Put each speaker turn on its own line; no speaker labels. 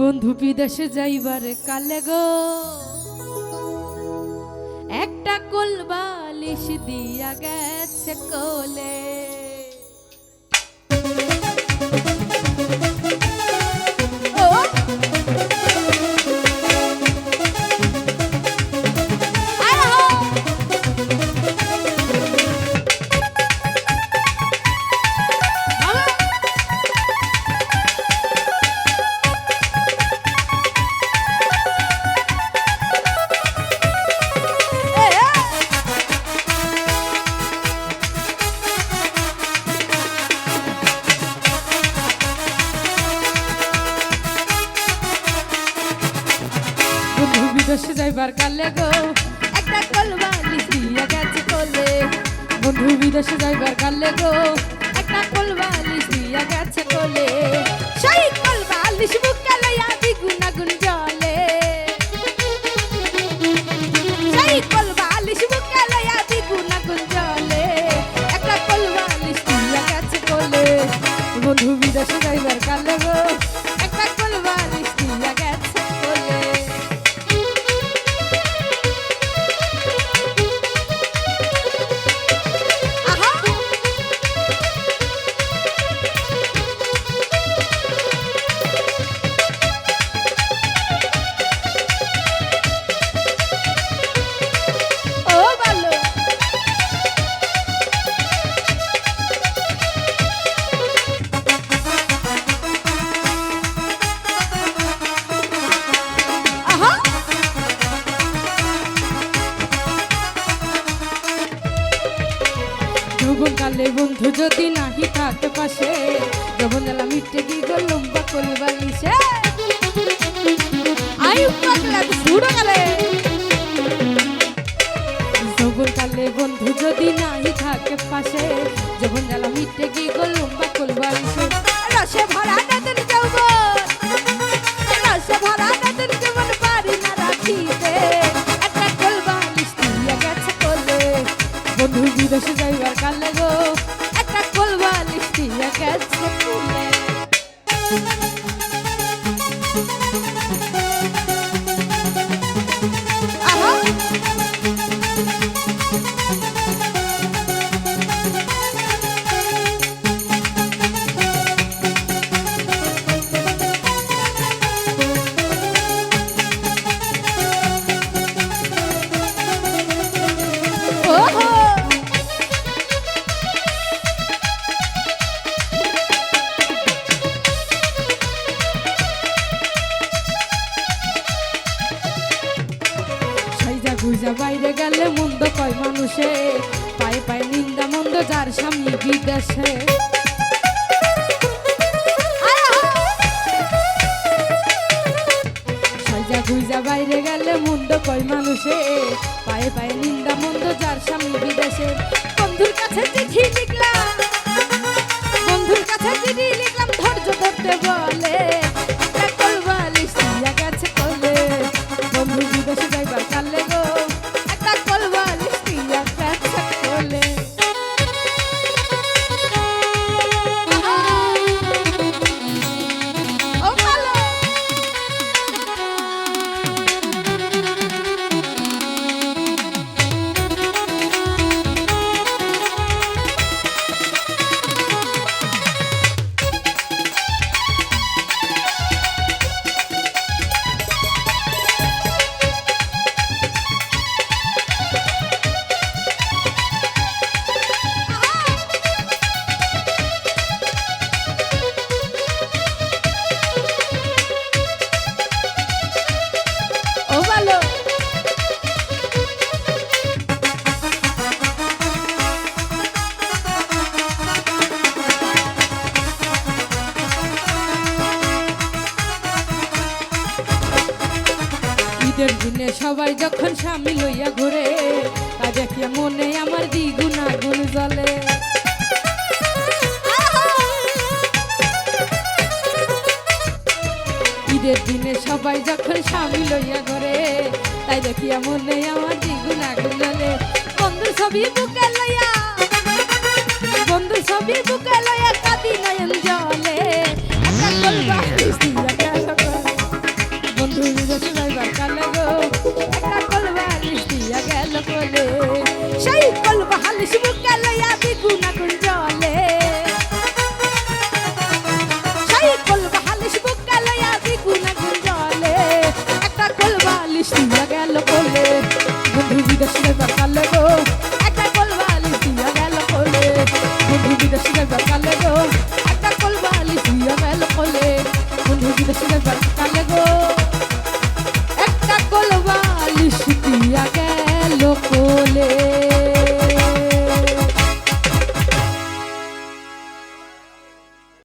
বন্ধু বিদেশে যাইবার কালে গো একটা কোলবালিশ দিয়া গেছে কোলে। যাইবার কালে গো। একটা কলবালি দিয়া গেছে কোলে। বন্ধু বিদেশে যাইবার কালে গো। একটা কলবালি দিয়া গেছে কোলে। সেই কলবালি বুকে কালে বন্ধু যদি নাহি থাকে পাশে যৌবন এলা মিটে কি গো লম্বা কলি বালিশে। আয়ু পাগলা গেলে। বন্ধু যদি নাহি থাকে পাশে, যখন এলা মিটে কি গো লম্বা কলি বালিশে। রসে ভরা বন্ধু বিদেশে দিয়া সাইজা বাইরে গেলে মন্দ কয় মানুষে। পায়ে পায়ে নিন্দা মন্দ যার স্বামী বিদেশে। বাইরে গেলে মন্দ কয় মানুষে। পায়ে পায়ে নিন্দা মন্দ যার স্বামী বিদেশে। ঈদের দিনে সবাই যখন স্বামী লইয়া ঘুরে, তা মনে আমার দ্বিগুণ আগুন জ্বলে। ঈদের দিনে সবাই যখন স্বামী লইয়া ঘরে, তাই দেখিয়া মনে আমার দ্বিগুণ আগুন জ্বলে। বন্ধু ছবি বুকে লইয়া বন্ধু ছবি বুকে লইয়া কাঁদি নয়ন জলে। কালে গো